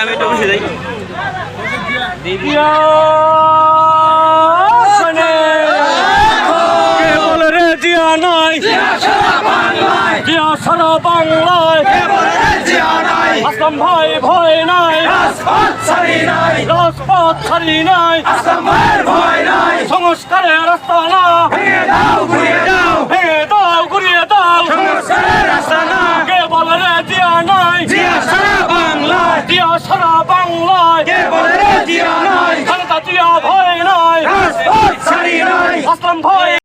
আমি একটু বসে যাই। জিয়া নাই জিয়া সারা বাংলায়। আসলাম ভাই ভয় নাই। রাজপথ ছাড়ি নাই। সংস্কারের রাস্তা না। ভেঙে দাও ঘুরিয়ে দাও। কেবল রে জিয়া নাই? জিয়া সারা বাংলায়। জিয়া সারা বাংলায় কেবল রে জিয়া নাই? জিয়া ভয় নাই। আসলাম ভয়